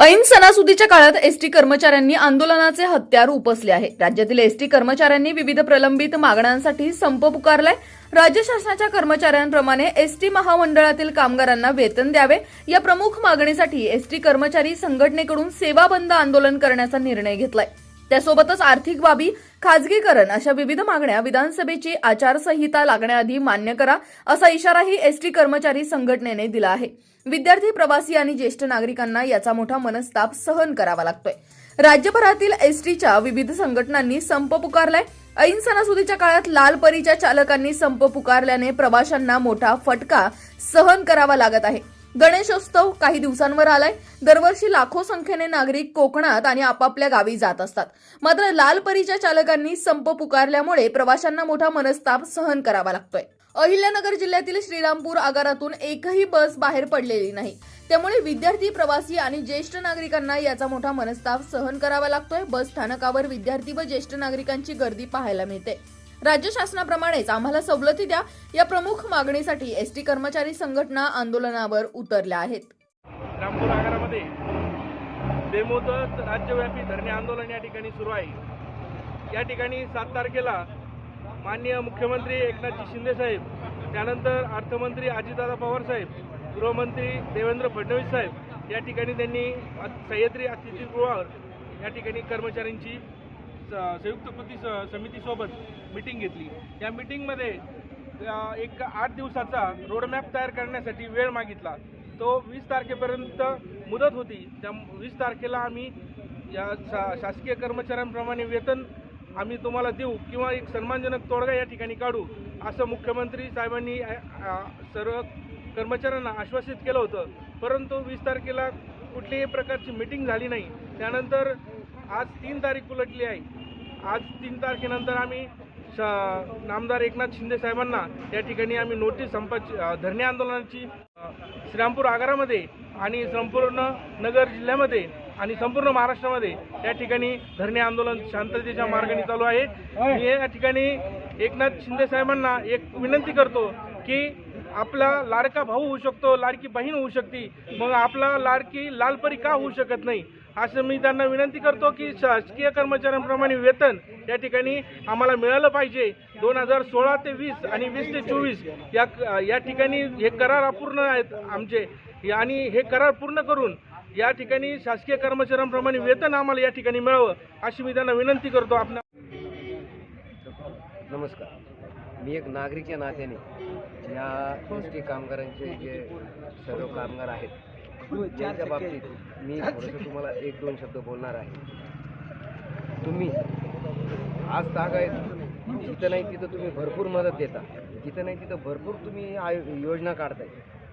ऐन सणासुदीच्या काळात एसटी कर्मचाऱ्यांनी आंदोलनाचे हत्यार उपसले आहे. राज्यातील एसटी कर्मचाऱ्यांनी विविध प्रलंबित मागण्यांसाठी संप पुकारलाय. राज्य शासनाच्या कर्मचाऱ्यांप्रमाणे एसटी महामंडळातील कामगारांना वेतन द्यावे या प्रमुख मागणीसाठी एसटी कर्मचारी संघटनेकडून सेवा बंद आंदोलन करण्याचा निर्णय घेतलाय. त्यासोबतच आर्थिक बाबी खाजगीकरण अशा विविध मागण्या विधानसभेची आचारसंहिता लागण्याआधी मान्य करा असा इशाराही एसटी कर्मचारी संघटनेने दिला आहे. विद्यार्थी प्रवासी आणि ज्येष्ठ नागरिकांना याचा मोठा मनस्ताप सहन करावा लागतोय. राज्यभरातील एसटीच्या विविध संघटनांनी संप पुकारलाय. ऐन सणासुदीच्या काळात लाल परीच्या चालकांनी संप पुकारल्याने प्रवाशांना मोठा फटका सहन करावा लागत आहे. गणेशोत्सव काही दिवसांवर आलाय. दरवर्षी लाखो संख्येने नागरिक कोकणात आणि आपापल्या गावी जात असतात. मात्र लाल परीच्या चालकांनी संप पुकारल्यामुळे प्रवाशांना मोठा मनस्ताप सहन करावा लागतोय. अहिल्यानगर जिल्ह्यातील श्रीरामपूर आगारातून एकही बस बाहेर पडलेली नाही. त्यामुळे विद्यार्थी प्रवासी आणि ज्येष्ठ नागरिकांना याचा मोठा मनस्ताप सहन करावा लागतोय. बस स्थानकावर विद्यार्थी व ज्येष्ठ नागरिकांची गर्दी पाहायला मिळते. राज्य शासनाप्रमाणेच आम्हाला सवलती द्या या प्रमुख मागणीसाठी एसटी कर्मचारी संघटना आंदोलनावर उतरल्या आहेत. रामपूर आगारामध्ये बेमुदत राज्यव्यापी धरणे आंदोलन या ठिकाणी सुरू आहे. या ठिकाणी सात तारखेला माननीय मुख्यमंत्री एकनाथजी शिंदेसाहेब त्यानंतर अर्थमंत्री अजितदादा पवार साहेब गृहमंत्री देवेंद्र फडणवीस साहेब या ठिकाणी त्यांनी सह्याद्री अतिथीगृहावर या ठिकाणी कर्मचाऱ्यांची संयुक्त कृती स- समितीसोबत मिटिंग घेतली. या मिटिंगमध्ये एक आठ दिवसाचा रोडमॅप तयार करण्यासाठी वेळ मागितला. तो वीस तारखेपर्यंत मुदत होती. त्या वीस तारखेला आम्ही या शा शासकीय कर्मचाऱ्यांप्रमाणे वेतन आम्ही तुम्हाला देऊ किंवा एक सन्मानजनक तोडगा या ठिकाणी काढू असं मुख्यमंत्री साहेबांनी सर्व कर्मचाऱ्यांना आश्वासित केलं होतं. परंतु वीस तारखेला कुठल्याही प्रकारची मिटिंग झाली नाही. त्यानंतर आज तीन तारीख उलटली आहे. आज तीन तारखेनंतर आम्ही श- नामदार एकनाथ शिंदे साहेबांना या ठिकाणी आम्ही नोटीस संपाची धरणे आंदोलनाची श्रीरामपूर आगारामध्ये आणि संपूर्ण नगर जिल्ह्यामध्ये आणि संपूर्ण महाराष्ट्रामध्ये या ठिकाणी धरणे आंदोलन शांततेच्या मार्गाने चालू आहे. मी या ठिकाणी एकनाथ शिंदे साहेबांना एक विनंती करतो की आपला लाडका भाऊ होऊ शकतो लाडकी बहीण होऊ शकते. मग आपला लाडकी लालपरी का होऊ शकत नाही? असं मी त्यांना विनंती करतो की शासकीय कर्मचाऱ्यांप्रमाणे वेतन या ठिकाणी आम्हाला मिळालं पाहिजे. दोन हजार सोळा ते वीस आणि वीस ते चोवीस या या ठिकाणी हे करार अपूर्ण आहेत आमचे. आणि हे करार पूर्ण करून या ठिकाणी शासकीय कर्मचाऱ्यांप्रमाणे वेतन आम्हाला या ठिकाणी मिळावं अशी मी त्यांना विनंती करतो. आपल्या नमस्कार. मी एक नागरिक या नात्याने या एस टी कामगारांचे जे सर्व कामगार आहेत त्यांच्या बाबतीत मी थोडंसं तुम्हाला एक दोन शब्द बोलणार आहे. तुम्ही आज तागायत जिथं नाही तिथं तुम्ही भरपूर मदत देता. जिथं नाही तिथं भरपूर तुम्ही आय योजना काढताय.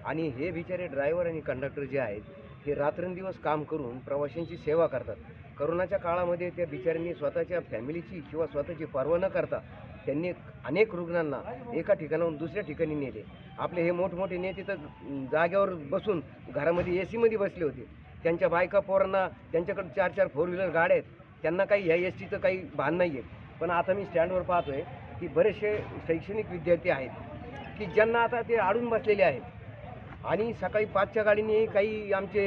आणि हे बिचारे ड्रायव्हर आणि कंडक्टर जे आहेत हे रात्रंदिवस काम करून प्रवाशांची सेवा करतात. करोनाच्या काळामध्ये त्या बिचाऱ्यांनी स्वतःच्या फॅमिलीची किंवा स्वतःची पर्वा न करता त्यांनी अनेक रुग्णांना एका ठिकाणाहून दुसऱ्या ठिकाणी नेले. आपले हे मोठमोठे नेते तर जागेवर बसून घरामध्ये ए सीमध्ये बसले होते. त्यांच्या बायका पोरांना त्यांच्याकडे चार चार फोर व्हीलर गाड्या आहेत. त्यांना काही ह्या एस टीचं काही भान नाही आहे पण आता मी स्टँडवर पाहतोय की बरेचसे शैक्षणिक विद्यार्थी आहेत की ज्यांना आता ते अडून बसलेले आहेत. आणि सकाळी पाचच्या गाडीने काही आमचे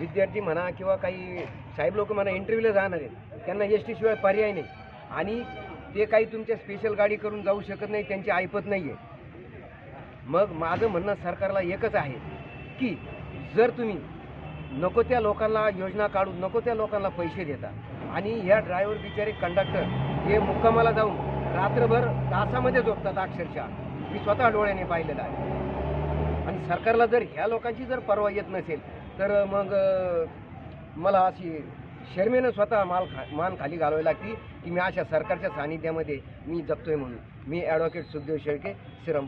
विद्यार्थी म्हणा किंवा काही साहेब लोक म्हणा इंटरव्ह्यूला जाणार आहेत. त्यांना एस टीशिवाय पर्याय नाही. आणि ते काही तुमच्या स्पेशल गाडी करून जाऊ शकत नाही त्यांची ऐपत नाही आहे मग माझं म्हणणं सरकारला एकच आहे की जर तुम्ही नको त्या लोकांना योजना काढून नको त्या लोकांना पैसे देता आणि ह्या ड्रायव्हर बिचारे कंडक्टर हे मुक्कामाला जाऊन रात्रभर तासामध्ये झोपतात अक्षरशः. मी स्वतः डोळ्याने पाहिलेलं आहे. आणि सरकारला जर ह्या लोकांची जर परवा येत नसेल तर मग मला अशी शर्मेनं स्वतः माल खा मान खाली घालावी लागती की मी अशा सरकारच्या सानिध्यामध्ये मी जगतोय म्हणून. मी ॲडव्होकेट सुखदेव शेळके सिरम